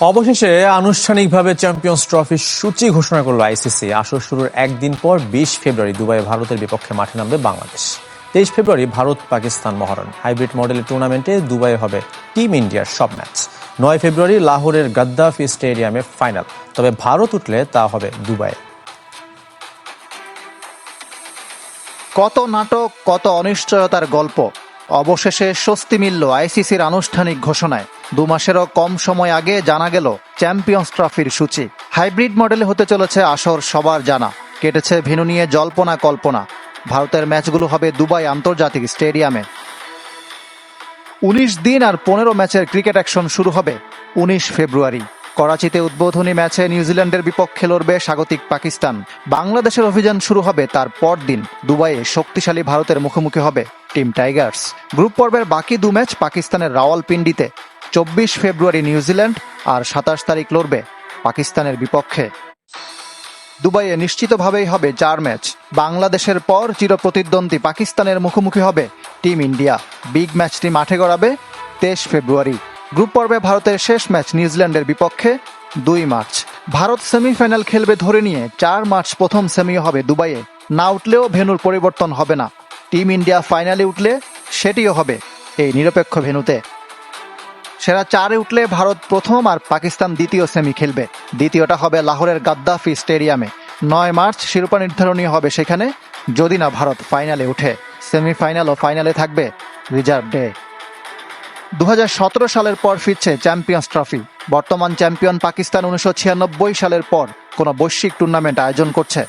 অবশেষে আনুষ্ঠানিকভাবে চ্যাম্পিয়ন্স ট্রফির সূচি ঘোষণা করল আইসিসি আসর শুরুর একদিন পর বিশ ফেব্রুয়ারি দুবাই ভারতের বিপক্ষে মাঠে নামবে বাংলাদেশ। তেইশ ফেব্রুয়ারি ভারত পাকিস্তান মহারণ। হাইব্রিড মডেলের টুর্নামেন্টে দুবাই হবে টিম ইন্ডিয়ার সব ম্যাচ। নয় ফেব্রুয়ারি লাহোরের গাদ্দাফি স্টেডিয়ামে ফাইনাল। তবে ভারত উঠলে তা হবে দুবাইয়ে। কত নাটক, কত অনিশ্চয়তার গল্প। অবশেষে স্বস্তি মিলল আইসিসির আনুষ্ঠানিক ঘোষণায়। দু মাসেরও কম সময় আগে জানা গেল চ্যাম্পিয়ন্স ট্রফির সূচি। হাইব্রিড মডেলে হতে চলেছে আসর সবার জানা। কেটেছে ভেনু নিয়ে জল্পনা কল্পনা। ভারতের ম্যাচগুলো হবে দুবাই আন্তর্জাতিক স্টেডিয়ামে। উনিশ দিন আর পনেরো ম্যাচের ক্রিকেট অ্যাকশন শুরু হবে উনিশ ফেব্রুয়ারি। করাচিতে উদ্বোধনী ম্যাচে নিউজিল্যান্ডের বিপক্ষে লড়বে স্বাগতিক পাকিস্তান। বাংলাদেশের অভিযান শুরু হবে তার পরদিন দুবাইয়ে শক্তিশালী ভারতের মুখোমুখি হবে টিম টাইগার্স। গ্রুপ পর্বের বাকি দু ম্যাচ পাকিস্তানের রাওয়ালপিন্ডিতে। চব্বিশ ফেব্রুয়ারি নিউজিল্যান্ড আর সাতাশ তারিখ লড়বে পাকিস্তানের বিপক্ষে। দুবাইয়ে নিশ্চিতভাবেই হবে চার ম্যাচ। বাংলাদেশের পর চিরপ্রতিদ্বন্দ্বী পাকিস্তানের মুখোমুখি হবে টিম ইন্ডিয়া। বিগ ম্যাচটি মাঠে গড়াবে তেইশ ফেব্রুয়ারি। গ্রুপ পর্বে ভারতের শেষ ম্যাচ নিউজিল্যান্ডের বিপক্ষে দুই মার্চ। ভারত সেমিফাইনাল খেলবে ধরে নিয়ে চার মার্চ প্রথম সেমিও হবে দুবাইয়ে। না উঠলেও ভেন্যুর পরিবর্তন হবে না। টিম ইন্ডিয়া ফাইনালে উঠলে সেটিও হবে এই নিরপেক্ষ ভেন্যুতে। সেরা চারে উঠলে ভারত প্রথম আর পাকিস্তান দ্বিতীয় সেমি খেলবে। দ্বিতীয়টা হবে লাহোরের গাদ্দাফি স্টেডিয়ামে। নয় মার্চ শিরোপা নির্ধারণী হবে সেখানে, যদি না ভারত ফাইনালে উঠে সেমিফাইনাল ও ফাইনালে থাকবে রিজার্ভ ডে। দু হাজার সতেরো সালের পর ফিরছে চ্যাম্পিয়ন্স ট্রফি। বর্তমান চ্যাম্পিয়ন পাকিস্তান উনিশশো ছিয়ানব্বই সালের পর কোনো বৈশ্বিক টুর্নামেন্ট আয়োজন করছে।